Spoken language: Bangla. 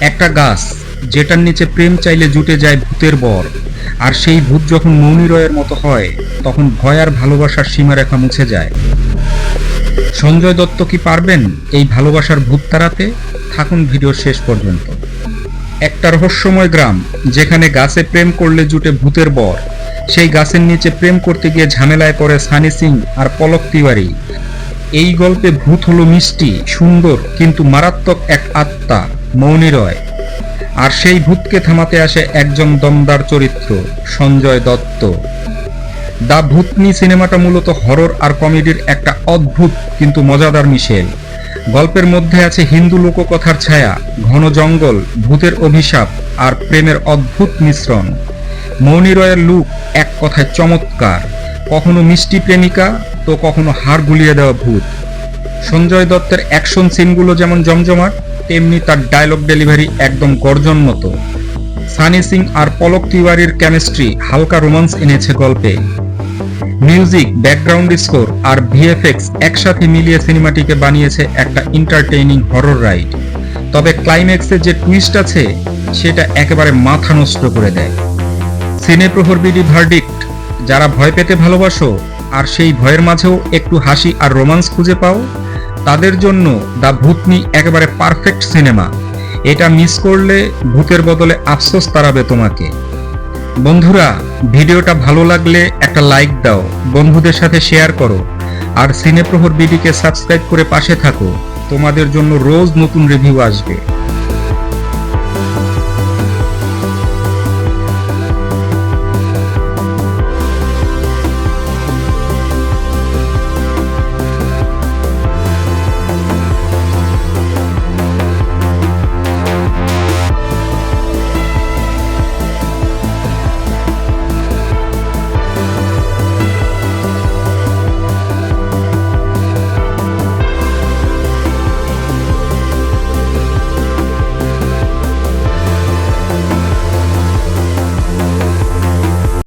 একটা গাছ, যেটার নিচে প্রেম চাইলে জুটে যায় ভূতের বর। আর সেই ভূত যখন মৌনী রয়ের মতো হয়, তখন ভয় আর ভালোবাসার সীমারেখা মুছে যায়। সঞ্জয় দত্ত কি পারবেন এই ভালোবাসার ভূত তাড়াতে? থাকুন ভিডিওর শেষ পর্যন্ত। একটা রহস্যময় গ্রাম, যেখানে গাছে প্রেম করলে জুটে ভূতের বর। সেই গাছের নিচে প্রেম করতে গিয়ে ঝামেলায় পড়ে সানি সিং আর পলক তিওয়ারি। এই গল্পে ভূত হলো মিষ্টি, সুন্দর, কিন্তু মারাত্মক এক আত্মা। মৌনী রয়। আর সেই ভূতকে থামাতে আসে একজন দমদার চরিত্র, সঞ্জয় দত্ত। দ্য ভূতনি সিনেমাটা মূলত হরর আর কমেডির একটা অদ্ভুত কিন্তু মজাদার মিশেল। গল্পের মধ্যে আছে হিন্দু লোককথার ছায়া, ঘন জঙ্গল, ভূতের অভিশাপ আর প্রেমের অদ্ভুত মিশ্রণ। মৌনী রয়ের লুক এক কথায় চমৎকার। কখনো মিষ্টি প্রেমিকা, তো কখনো হাড় গুলিয়ে দেওয়া ভূত। সঞ্জয় দত্তের অ্যাকশন সিনগুলো যেমন জমজমাট তেমনি তার ডায়লগ ডেলিভারি একদম গর্জন মতো। সানি সিং আর পলক তিওয়ারির কেমিস্ট্রি হালকা রোমান্স এনেছে গল্পে। মিউজিক ব্যাকগ্রাউন্ড স্কোর আর ভিএফএক্স একসাথে মিলিয়ে সিনেমাটিকে বানিয়েছে একটা এন্টারটেইনিং হরর রাইড তবে ক্লাইম্যাক্সে যে টুইস্ট আছে, সেটা একেবারে মাথা নষ্ট করে দেয়। সিনে প্রহরবিডি ভার্ডিক্ট যারা ভয় পেতে ভালোবাসো আর সেই ভয়ের মাঝেও একটু হাসি আর রোমান্স খুঁজে পাও তাদের জন্য দ্য ভূতনি একেবারে পারফেক্ট সিনেমা এটা মিস করলে ভূতের বদলে আফসোস তাড়াবে তোমাকে। বন্ধুরা, ভিডিওটা ভালো লাগলে একটা লাইক দাও, বন্ধুদের সাথে শেয়ার করো, আর সিনেপ্রহর বিডিকে সাবস্ক্রাইব করে পাশে থাকো। তোমাদের জন্য রোজ নতুন রিভিউ আসবে।